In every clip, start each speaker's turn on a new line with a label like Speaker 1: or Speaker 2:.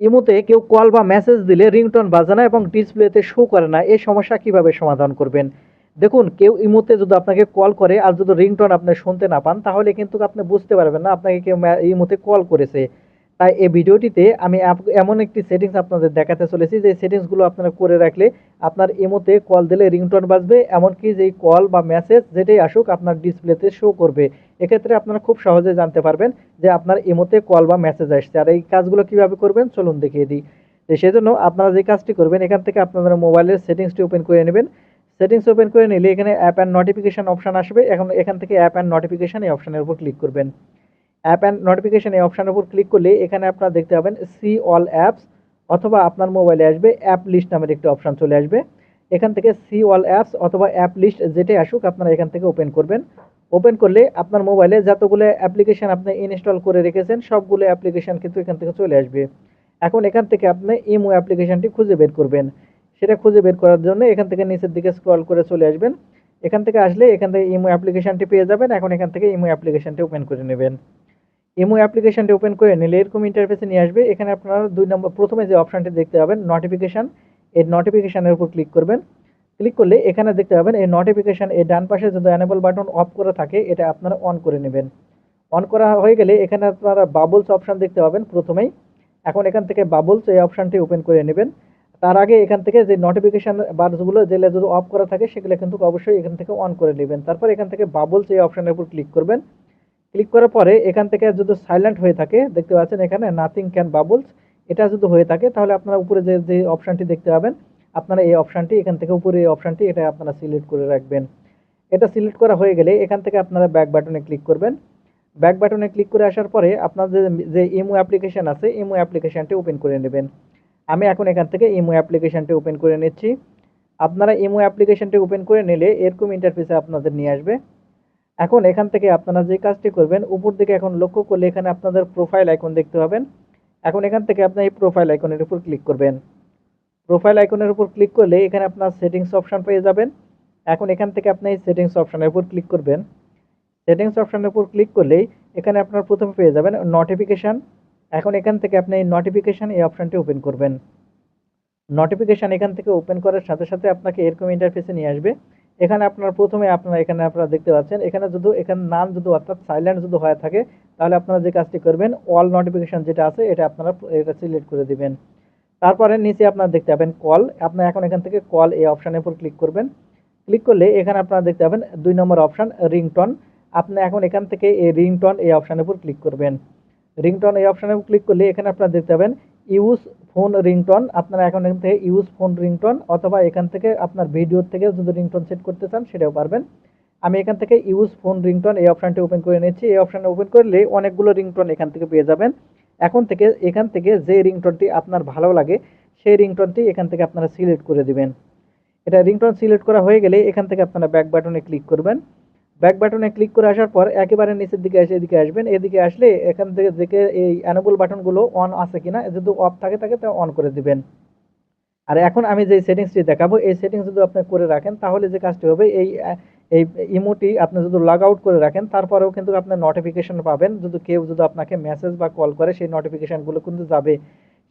Speaker 1: ইমোতে কেউ কল বা মেসেজ দিলে রিংটন বাজে না এবং ডিসপ্লেতে শো করে না, এই সমস্যা কীভাবে সমাধান করবেন? দেখুন, কেউ ইমোতে যদি আপনাকে কল করে আর যদি রিংটন আপনি শুনতে না পান, তাহলে কিন্তু আপনি বুঝতে পারবেন না আপনাকে কেউ ইমোতে কল করেছে। তাই এই ভিডিওটিতে আমি এমন একটি সেটিংস আপনাদের দেখাতে চলেছি, যে সেটিংসগুলো আপনারা করে রাখলে আপনার ইমোতে কল দিলে রিংটোন বাজবে, এমনকি যেই কল বা মেসেজ যেটাই আসুক আপনার ডিসপ্লেতে শো করবে। এক্ষেত্রে আপনারা খুব সহজে জানতে পারবেন যে আপনার ইমোতে কল বা মেসেজ আসছে। আর এই কাজগুলো কীভাবে করবেন, চলুন দেখিয়ে দিই। সেজন্য আপনারা যে কাজটি করবেন, এখান থেকে আপনাদের মোবাইলের সেটিংসটি ওপেন করে নেবেন। সেটিংস ওপেন করে নিলে এখানে অ্যাপ অ্যান্ড নোটিফিকেশন অপশন আসবে। এখন এখান থেকে অ্যাপ অ্যান্ড নোটিফিকেশন এই অপশনের উপর ক্লিক করবেন। অ্যাপ অ্যান্ড নোটিফিকেশন এই অপশনের উপর ক্লিক করলে এখানে আপনারা দেখতে পাবেন সি অল অ্যাপস অথবা আপনার মোবাইলে আসবে অ্যাপ লিস্ট নামের একটি অপশন চলে আসবে। এখান থেকে সি অল অ্যাপস অথবা অ্যাপ লিস্ট যেটাই আসুক আপনারা এখান থেকে ওপেন করবেন। ওপেন করলে আপনার মোবাইলে যতগুলো অ্যাপ্লিকেশন আপনি ইনস্টল করে রেখেছেন, সবগুলো অ্যাপ্লিকেশন কিন্তু এখান থেকে চলে আসবে। এখন এখান থেকে আপনি ইমো অ্যাপ্লিকেশনটি খুঁজে বের করবেন। সেটা খুঁজে বের করার জন্য এখান থেকে নিচের দিকে স্ক্রল করে চলে আসবেন। এখান থেকে আসলে এখান থেকে ইমো অ্যাপ্লিকেশনটি পেয়ে যাবেন। এখন এখান থেকে ইমো অ্যাপ্লিকেশনটি ওপেন করে নেবেন। ইমো অ্যাপ্লিকেশনটি ওপেন করে নিলে এরকম ইন্টারফেসে নিয়ে আসবে। এখানে আপনারা দুই নম্বর, প্রথমে যে অপশানটি দেখতে পাবেন নোটিফিকেশন এই নোটিফিকেশানের উপর ক্লিক করবেন। ক্লিক করলে এখানে দেখতে পাবেন এই নোটিফিকেশান এই ডান পাশে যদি অ্যানেবল বাটন অফ করা থাকে, এটা আপনারা অন করে নেবেন। অন করা হয়ে গেলে এখানে আপনারা বাবলস অপশান দেখতে পাবেন প্রথমেই। এখন এখান থেকে বাবলস এই অপশনটি ওপেন করে নেবেন। তার আগে এখান থেকে যে নোটিফিকেশান বারগুলো যেগুলো যদি অফ করা থাকে, সেগুলো কিন্তু অবশ্যই এখান থেকে অন করে নেবেন। তারপর এখান থেকে বাবলস এই অপশানের উপর ক্লিক করবেন। ক্লিক করার পরে এখান থেকে যদি সাইলেন্ট হয়ে থাকে, দেখতে পাচ্ছেন এখানে নাথিং ক্যান বাবলস এটা যদি হয়ে থাকে তাহলে আপনারা উপরে যে যে অপশনটি দেখতে পাবেন, আপনারা এই অপশনটি এখান থেকে উপরে এই অপশনটি এটা আপনারা সিলেক্ট করে রাখবেন। এটা সিলেক্ট করা হয়ে গেলে এখান থেকে আপনারা ব্যাক বাটনে ক্লিক করবেন। ব্যাক বাটনে ক্লিক করে আসার পরে আপনাদের যে ইমো অ্যাপ্লিকেশন আছে ইমো অ্যাপ্লিকেশনটি ওপেন করে নেবেন। আমি এখন এখান থেকে ইমো অ্যাপ্লিকেশনটি ওপেন করে নিচ্ছি। আপনারা ইমো অ্যাপ্লিকেশনটি ওপেন করে নিলে এরকম ইন্টারফেসে আপনাদের নিয়ে আসবে। এখন এখান থেকে আপনারা যে কাজটি করবেন, উপর দিকে এখন লক্ষ্য করলে এখানে আপনাদের প্রোফাইল আইকন দেখতে পাবেন। এখন এখান থেকে আপনি এই প্রোফাইল আইকনের উপর ক্লিক করবেন। প্রোফাইল আইকনের উপর ক্লিক করলে এখানে আপনার সেটিংস অপশন পেয়ে যাবেন। এখন এখান থেকে আপনি এই সেটিংস অপশনের উপর ক্লিক করবেন। সেটিংস অপশনের উপর ক্লিক করলেই এখানে আপনার প্রথমে পেয়ে যাবেন নোটিফিকেশান এখন এখান থেকে আপনি এই নোটিফিকেশান এই অপশানটি ওপেন করবেন। নোটিফিকেশান এখান থেকে ওপেন করার সাথে সাথে আপনাকে এরকম ইন্টারফেসে নিয়ে আসবে। এখানে আপনার প্রথমে আপনারা এখানে আপনারা দেখতে পাচ্ছেন, এখানে যদি, এখানে নাম যদি অর্থাৎ সাইলেন্ট যদি হয়ে থাকে, তাহলে আপনারা যে কাজটি করবেন অল নোটিফিকেশন যেটা আছে, এটা আপনারা এটা সিলেক্ট করে দিবেন। তারপরে নিচে আপনারা দেখতে পাবেন কল আপনি এখন এখান থেকে কল এই অপশানের উপর ক্লিক করবেন। ক্লিক করলে এখানে আপনারা দেখতে পাবেন দুই নম্বর অপশান রিংটন আপনি এখন এখান থেকে এই রিংটন এই অপশানের উপর ক্লিক করবেন। রিংটন এই অপশানের উপর ক্লিক করলে এখানে আপনারা দেখতে পাবেন ইউজ ফোন রিংটন, আপনারা এখন এখান থেকে ইউজ ফোন রিংটন অথবা এখান থেকে আপনার ভিডিও থেকে যদি রিংটন সেট করতে চান, সেটাও পারবেন। আমি এখান থেকে ইউজ ফোন রিংটন এই অপশানটি ওপেন করে নিচ্ছি এই অপশানে ওপেন করলে অনেকগুলো রিংটন এখান থেকে পেয়ে যাবেন। এখন থেকে, এখান থেকে যে রিংটনটি আপনার ভালো লাগে, সেই রিংটনটি এখান থেকে আপনারা সিলেক্ট করে দিবেন। এটা রিংটন সিলেক্ট করা হয়ে গেলে এখান থেকে আপনারা ব্যাক বাটনে ক্লিক করবেন। ব্যাক বাটনে ক্লিক করে আসার পর একেবারে নিচের দিকে এসে এদিকে আসবেন। এদিকে আসলে এখান থেকে দেখে এই অ্যানেবল বাটনগুলো অন আছে কিনা, যদি অফ থাকে থাকে তা অন করে দিবেন। আর এখন আমি যে সেটিংসটি দেখাবো, এই সেটিংস যদি আপনি করে রাখেন, তাহলে যে কাজটি হবে, এই এই ইমোটি আপনি যদি লগ আউট করে রাখেন, তারপরেও কিন্তু আপনার নোটিফিকেশন পাবেন। যদি কেউ যদি আপনাকে মেসেজ বা কল করে, সেই নোটিফিকেশনগুলো কিন্তু যাবে।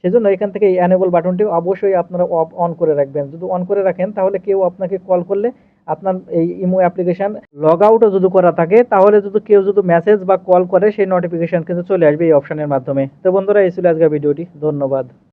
Speaker 1: সেজন্য এখান থেকে এই অ্যানেবল বাটনটি অবশ্যই আপনারা অফ অন করে রাখবেন। যদি অন করে রাখেন, তাহলে কেউ আপনাকে কল করলে আপনার এই ইমো অ্যাপ্লিকেশন লগ আউটও যদি করা থাকে, তাহলে যদি কেউ যদি মেসেজ বা কল করে, সেই নোটিফিকেশান কিন্তু চলে আসবে এই অপশানের মাধ্যমে। তো বন্ধুরা, এই ছিল আজকের ভিডিওটি। ধন্যবাদ।